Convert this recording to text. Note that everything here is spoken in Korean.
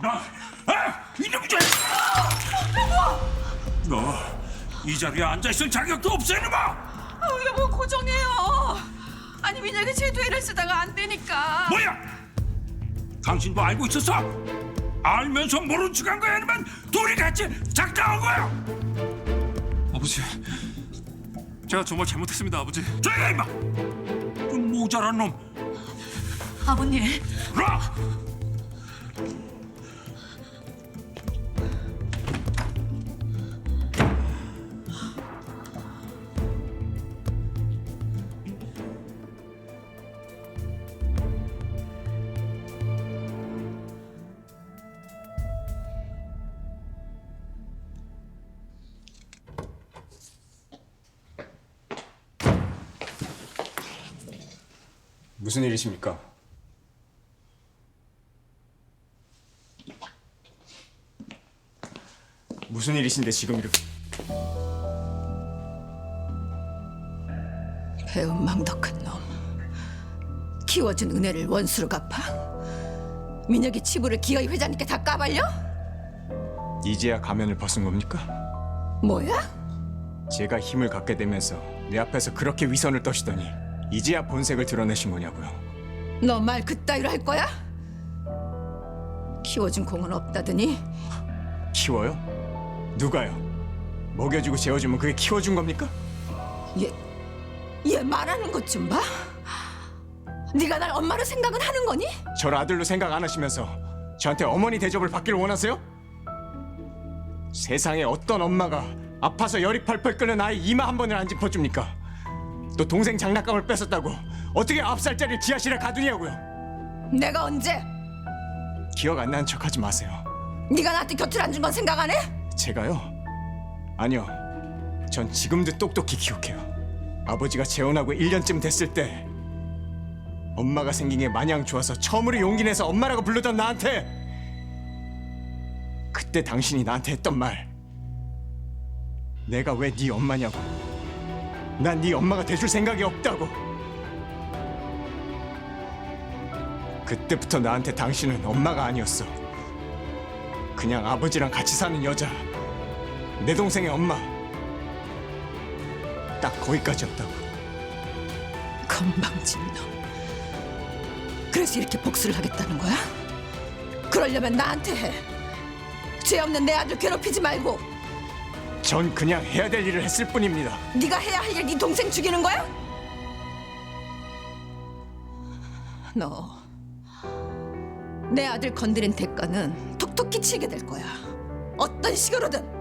나, 아, 이놈 좀. 너 이 자리에 앉아 있을 자격도 없어 이놈아. 아, 여보 고정해요. 아니 민혁이 제도에를 쓰다가 안 되니까. 뭐야? 당신도 알고 있었어? 알면서 모른 척한 거야 아니면 둘이 같이 작당한 거야? 아버지, 제가 정말 잘못했습니다, 아버지. 저기 임마! 그 모자란 놈, 아버님 라! 무슨 일이십니까? 무슨 일이신데 지금 이렇게 배운 망덕한 놈. 키워준 은혜를 원수로 갚아. 민혁이 치부를 기어이 회장님께 다 까발려? 이제야 가면을 벗은 겁니까? 뭐야? 제가 힘을 갖게 되면서 내 앞에서 그렇게 위선을 떠시더니 이제야 본색을 드러내신 거냐고요. 너 말 그따위로 할 거야? 키워준 공은 없다더니 키워요? 누가요? 먹여주고 재워주면 그게 키워준 겁니까? 얘, 얘 말하는 것 좀 봐. 네가 날 엄마로 생각은 하는 거니? 절 아들로 생각 안 하시면서 저한테 어머니 대접을 받기를 원하세요? 세상에 어떤 엄마가 아파서 열이 펄펄 끓는 아이 이마 한 번을 안 짚어줍니까? 또 동생 장난감을 뺏었다고 어떻게 아홉 살짜리 지하실에 가두냐고요? 내가 언제? 기억 안 나는 척하지 마세요. 네가 나한테 곁을 안 준 건 생각 안 해? 제가요? 아니요. 전 지금도 똑똑히 기억해요. 아버지가 재혼하고 1년쯤 됐을 때 엄마가 생긴 게 마냥 좋아서 처음으로 용기 내서 엄마라고 부르던 나한테 그때 당신이 나한테 했던 말 내가 왜 네 엄마냐고 난 네 엄마가 돼줄 생각이 없다고 그때부터 나한테 당신은 엄마가 아니었어 그냥 아버지랑 같이 사는 여자 내 동생의 엄마 딱 거기까지였다고 건방진 놈. 그래서 이렇게 복수를 하겠다는 거야? 그러려면 나한테 해. 죄 없는 내 아들 괴롭히지 말고 전 그냥 해야 될 일을 했을 뿐입니다 네가 해야 할 일 네 동생 죽이는 거야? 너 내 아들 건드린 대가는 톡톡히 치게 될 거야. 어떤 식으로든.